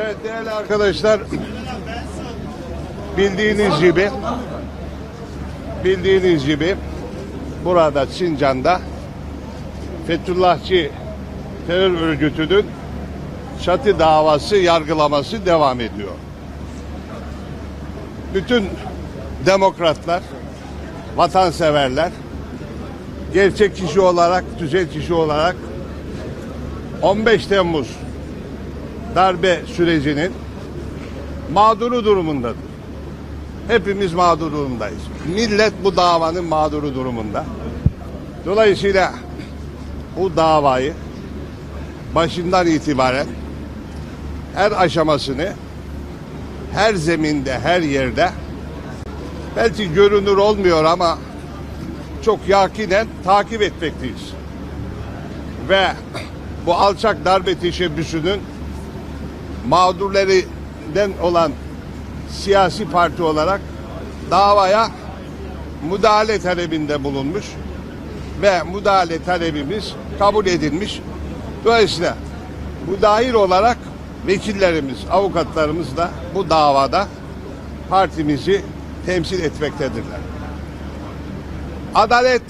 Evet değerli arkadaşlar bildiğiniz gibi bildiğiniz gibi burada Sincan'da Fethullahçı terör örgütünün çatı davası yargılaması devam ediyor. Bütün demokratlar, vatanseverler, gerçek kişi olarak, tüzel kişi olarak 15 Temmuz darbe sürecinin mağduru durumundadır. Hepimiz mağdur durumdayız. Millet bu davanın mağduru durumunda. Dolayısıyla bu davayı başından itibaren her aşamasını her zeminde, her yerde belki görünür olmuyor ama çok yakinen takip etmekteyiz. Ve bu alçak darbe teşebbüsünün mağdurlarından olan siyasi parti olarak davaya müdahale talebinde bulunmuş ve müdahale talebimiz kabul edilmiş. Dolayısıyla müdahil olarak vekillerimiz, avukatlarımız da bu davada partimizi temsil etmektedirler. Adalet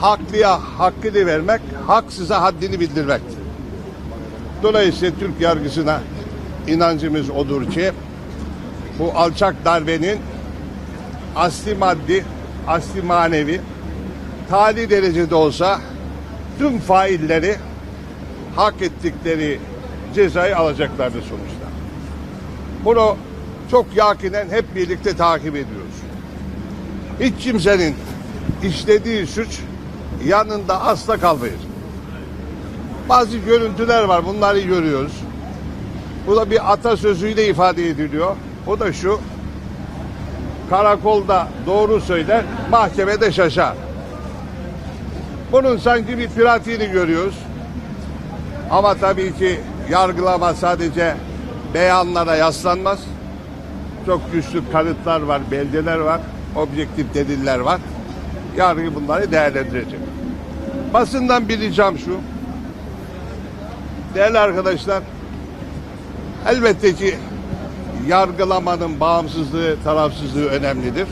haklıya hakkını vermek, haksıza haddini bildirmektir. Dolayısıyla Türk yargısına inancımız odur ki bu alçak darbenin asli maddi, asli manevi tali derecede olsa tüm failleri hak ettikleri cezayı alacaklardır sonuçta. Bunu çok yakinen hep birlikte takip ediyoruz. Hiç kimsenin işlediği suç yanında asla kalmayır. Bazı görüntüler var bunları görüyoruz. Bu da bir atasözüyle ifade ediliyor. O da şu. Karakolda doğru söyler, mahkemede şaşar. Bunun sanki bir pratiğini görüyoruz. Ama tabii ki yargılama sadece beyanlara yaslanmaz. Çok güçlü kanıtlar var, belgeler var, objektif deliller var. Yargı bunları değerlendirecek. Basından bir ricam şu. Değerli arkadaşlar, elbette ki yargılamanın bağımsızlığı, tarafsızlığı önemlidir.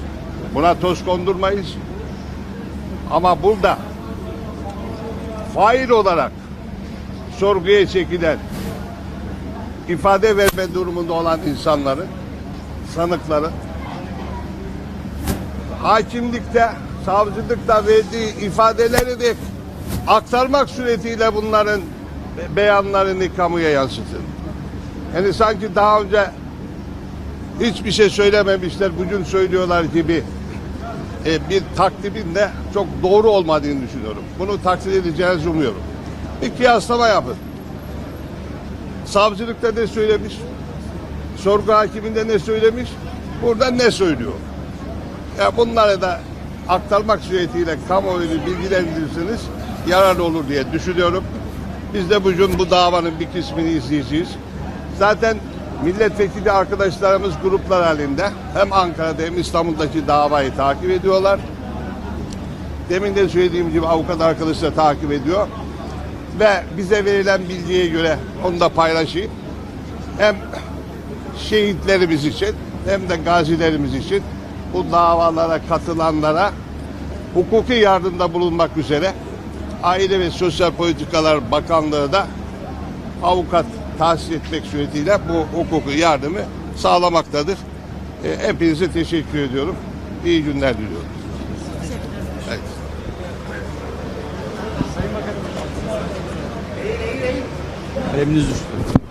Buna toz kondurmayız. Ama burada fail olarak sorguya çekilen ifade verme durumunda olan insanların, sanıkların hakimlikte, savcılıkta verdiği ifadeleri de aktarmak suretiyle bunların beyanlarını kamuya yansıtın. Yani sanki daha önce hiçbir şey söylememişler, bugün söylüyorlar gibi e, bir takdibin de çok doğru olmadığını düşünüyorum. Bunu takdir edeceğinizi umuyorum. Bir kıyaslama yapın. Savcılıkta ne söylemiş? Sorgu hakiminde ne söylemiş? Burada ne söylüyor? Ya bunları da aktarmak suretiyle kamuoyunu bilgilendirirseniz yararlı olur diye düşünüyorum. Biz de bugün bu davanın bir kısmını izleyeceğiz. Zaten milletvekili arkadaşlarımız gruplar halinde hem Ankara'da hem İstanbul'daki davayı takip ediyorlar. Demin de söylediğim gibi avukat arkadaşlar takip ediyor. Ve bize verilen bilgiye göre onu da paylaşayım. Hem şehitlerimiz için hem de gazilerimiz için bu davalara katılanlara hukuki yardımda bulunmak üzere Aile ve Sosyal Politikalar Bakanlığı da avukat tahsis etmek suretiyle bu hukuki yardımı sağlamaktadır. E, hepinize teşekkür ediyorum. İyi günler diliyorum. Evet. Kaleminiz düştü.